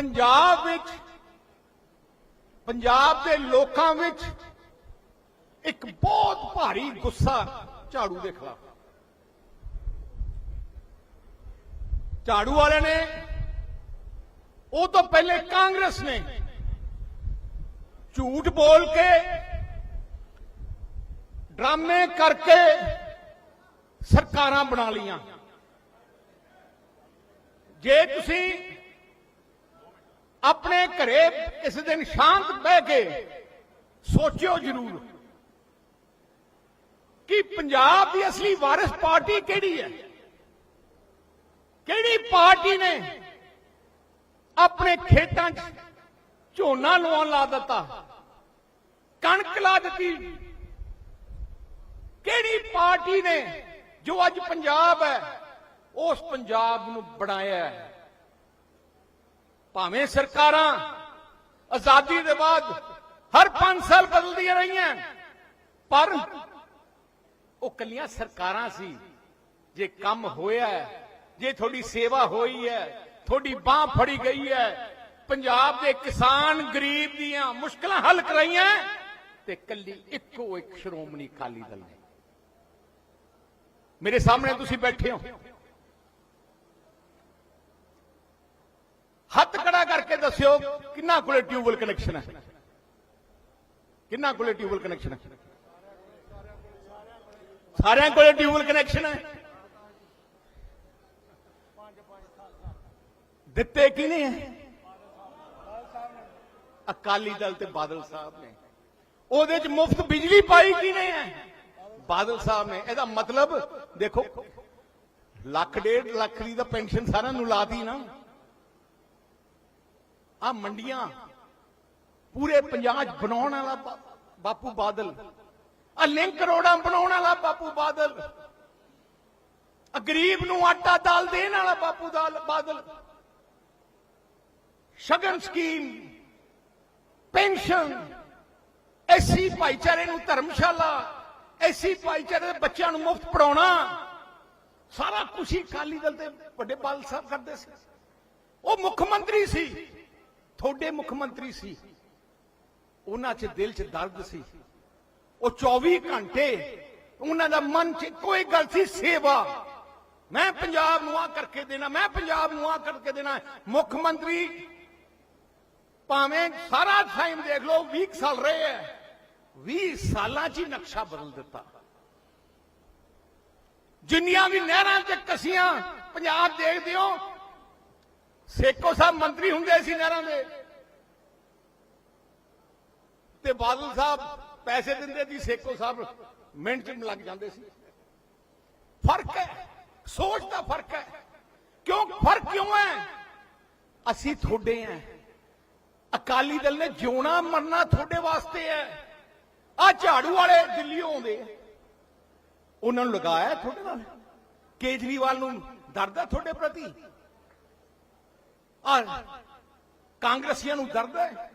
ਪੰਜਾਬ ਵਿੱਚ, ਪੰਜਾਬ ਦੇ ਲੋਕਾਂ ਵਿੱਚ ਇੱਕ ਬਹੁਤ ਭਾਰੀ ਗੁੱਸਾ ਝਾੜੂ ਦੇ ਖਿਲਾਫ ਝਾੜੂ ਵਾਲੇ ਨੇ, ਉਹ ਤੋਂ ਪਹਿਲੇ ਕਾਂਗਰਸ ਨੇ ਝੂਠ ਬੋਲ ਕੇ ਡਰਾਮੇ ਕਰਕੇ ਸਰਕਾਰਾਂ ਬਣਾ ਲੀਆਂ ਜੇ ਤੁਸੀਂ ਆਪਣੇ ਘਰੇ ਇਸ ਦਿਨ ਸ਼ਾਂਤ ਬਹਿ ਕੇ ਸੋਚਿਓ ਜ਼ਰੂਰ ਕਿ ਪੰਜਾਬ ਦੀ ਅਸਲੀ ਵਾਰਿਸ ਪਾਰਟੀ ਕਿਹੜੀ ਹੈ? ਕਿਹੜੀ ਪਾਰਟੀ ਨੇ ਆਪਣੇ ਖੇਤਾਂ 'ਚ ਝੋਨਾ ਲਵਾਉਣ ਲਾ ਦਿੱਤਾ? ਕਣਕ ਲਾ ਦਿੱਤੀ? ਕਿਹੜੀ ਪਾਰਟੀ ਨੇ ਜੋ ਅੱਜ ਪੰਜਾਬ ਹੈ, ਉਸ ਪੰਜਾਬ ਨੂੰ ਬਣਾਇਆ ਹੈ? ਭਾਵੇਂ ਸਰਕਾਰਾਂ ਆਜ਼ਾਦੀ ਦੇ ਬਾਅਦ ਹਰ 5 ਸਾਲ ਬਦਲਦੀਆਂ ਰਹੀਆਂ, ਪਰ ਉਹ ਕੱਲੀਆਂ ਸਰਕਾਰਾਂ ਸੀ। ਜੇ ਕੰਮ ਹੋਇਆ ਜੇ ਤੁਹਾਡੀ ਸੇਵਾ ਹੋਈ ਹੈ, ਤੁਹਾਡੀ ਬਾਹ ਫੜੀ ਗਈ ਹੈ, ਪੰਜਾਬ ਦੇ ਕਿਸਾਨ ਗਰੀਬ ਦੀਆਂ ਮੁਸ਼ਕਲਾਂ ਹੱਲ ਕਰਾਈਆਂ ਤੇ ਕੱਲੀ ਇੱਕੋ ਇੱਕ ਸ਼੍ਰੋਮਣੀ ਅਕਾਲੀ ਦਲ ਨੇ। ਮੇਰੇ ਸਾਹਮਣੇ ਤੁਸੀਂ ਬੈਠੇ ਹੋ। ਹੱਥ ਖੜਾ ਕਰਕੇ ਦੱਸਿਓ ਕਿੰਨਾ ਕੋਲੇ ਟਿਊਬਲ ਕਨੈਕਸ਼ਨ ਹੈ? ਕਿੰਨਾ ਕੋਲੇ ਟਿਊਬਲ ਕਨੈਕਸ਼ਨ ਹੈ? ਸਾਰਿਆਂ ਕੋਲੇ ਟਿਊਬਲ ਕਨੈਕਸ਼ਨ ਹੈ। ਦਿੱਤੇ ਕਿਨੇ ਹੈ? ਅਕਾਲੀ ਦਲ ਤੇ ਬਾਦਲ ਸਾਹਿਬ ਨੇ। ਉਹਦੇ ਚ ਮੁਫਤ ਬਿਜਲੀ ਪਾਈ ਕਿਨੇ ਹੈ? ਬਾਦਲ ਸਾਹਿਬ ਨੇ। ਇਹਦਾ ਮਤਲਬ ਦੇਖੋ, ਲੱਖ ਡੇਢ ਲੱਖ ਦੀ ਤਾਂ ਪੈਨਸ਼ਨ ਸਾਰਿਆਂ ਨੂੰ ਲਾਤੀ ਨਾ। ਆ ਮੰਡੀਆਂ। ਪੂਰੇ ਪੰਜਾਬ ਬਣਾਉਣ ਵਾਲਾ ਬਾਪੂ ਬਾਦਲ। ਆ ਲਿੰਕ ਰੋਡਾਂ ਬਣਾਉਣ ਵਾਲਾ ਬਾਪੂ ਬਾਦਲ। ਆ ਗਰੀਬ ਨੂੰ ਆਟਾ ਦਾਲ ਦੇਣ ਵਾਲਾ ਬਾਪੂ ਦਾਲ ਬਾਦਲ। ਸ਼ਗਨ ਸਕੀਮ, ਪੈਨਸ਼ਨ, ਐਸੀ ਭਾਈਚਾਰੇ ਨੂੰ ਧਰਮਸ਼ਾਲਾ, ਐਸੀ ਭਾਈਚਾਰੇ ਦੇ ਬੱਚਿਆਂ ਨੂੰ ਮੁਫਤ ਪੜਾਉਣਾ ਸਾਰਾ ਕੁਝ ਹੀ ਅਕਾਲੀ ਦਲ ਦੇ ਵੱਡੇ ਬਾਲ ਸਾਹਿਬ ਕਰਦੇ ਸੀ। ਉਹ ਮੁੱਖ ਮੰਤਰੀ ਸੀ। ਤੁਹਾਡੇ ਮੁੱਖ ਮੰਤਰੀ ਸੀ। ਉਹਨਾਂ 'ਚ ਦਿਲ 'ਚ ਦਰਦ ਸੀ। ਉਹ 24 ਘੰਟੇ ਉਹਨਾਂ ਦਾ ਮਨ 'ਚ ਕੋਈ ਗੱਲ ਸੀ, ਸੇਵਾ। ਮੈਂ ਪੰਜਾਬ ਨੂੰ ਆ ਕਰਕੇ ਦੇਣਾ, ਮੈਂ ਪੰਜਾਬ ਨੂੰ ਆ ਕਰਕੇ ਦੇਣਾ। ਮੁੱਖ ਮੰਤਰੀ ਭਾਵੇਂ ਸਾਰਾ ਟਾਈਮ ਦੇਖ ਲਓ 20 ਸਾਲ ਰਹੇ ਹੈ। 20 ਸਾਲਾਂ 'ਚ ਹੀ ਨਕਸ਼ਾ ਬਦਲ ਦਿੱਤਾ। ਜਿੰਨੀਆਂ ਵੀ ਨਹਿਰਾਂ ਤੇ ਕਸੀਆਂ ਪੰਜਾਬ ਦੇਖਦੇ ਹੋ ਸੇਕੋ ਸਾਹਿਬ ਮੰਤਰੀ ਹੁੰਦੇ ਸੀ ਨਹਿਰਾਂ ਦੇ। ਤੇ ਬਾਦਲ ਸਾਹਿਬ ਪੈਸੇ ਦਿੰਦੇ ਸੀ ਸੇਕੋ ਸਾਹਿਬ ਮਿੰਟ ਚ ਲੱਗ ਜਾਂਦੇ ਸੀ। ਫ਼ਰਕ ਹੈ, ਸੋਚ ਦਾ ਫ਼ਰਕ ਹੈ। ਕਿਉਂ, ਫ਼ਰਕ ਕਿਉਂ ਹੈ? ਅਸੀਂ ਤੁਹਾਡੇ ਆ ਅਕਾਲੀ ਦਲ ਨੇ ਜਿਉਣਾ ਮਰਨਾ ਤੁਹਾਡੇ ਵਾਸਤੇ ਹੈ। ਆ ਝਾੜੂ ਵਾਲੇ ਦਿੱਲੀ ਆਉਂਦੇ ਆ। ਉਹਨਾਂ ਨੂੰ ਲਗਾਇਆ ਤੁਹਾਡੇ ਨਾਲ? ਕੇਜਰੀਵਾਲ ਨੂੰ ਦਰਦ ਹੈ ਤੁਹਾਡੇ ਪ੍ਰਤੀ? ਆ ਕਾਂਗਰਸੀਆਂ ਨੂੰ ਦਰਦ ਹੈ।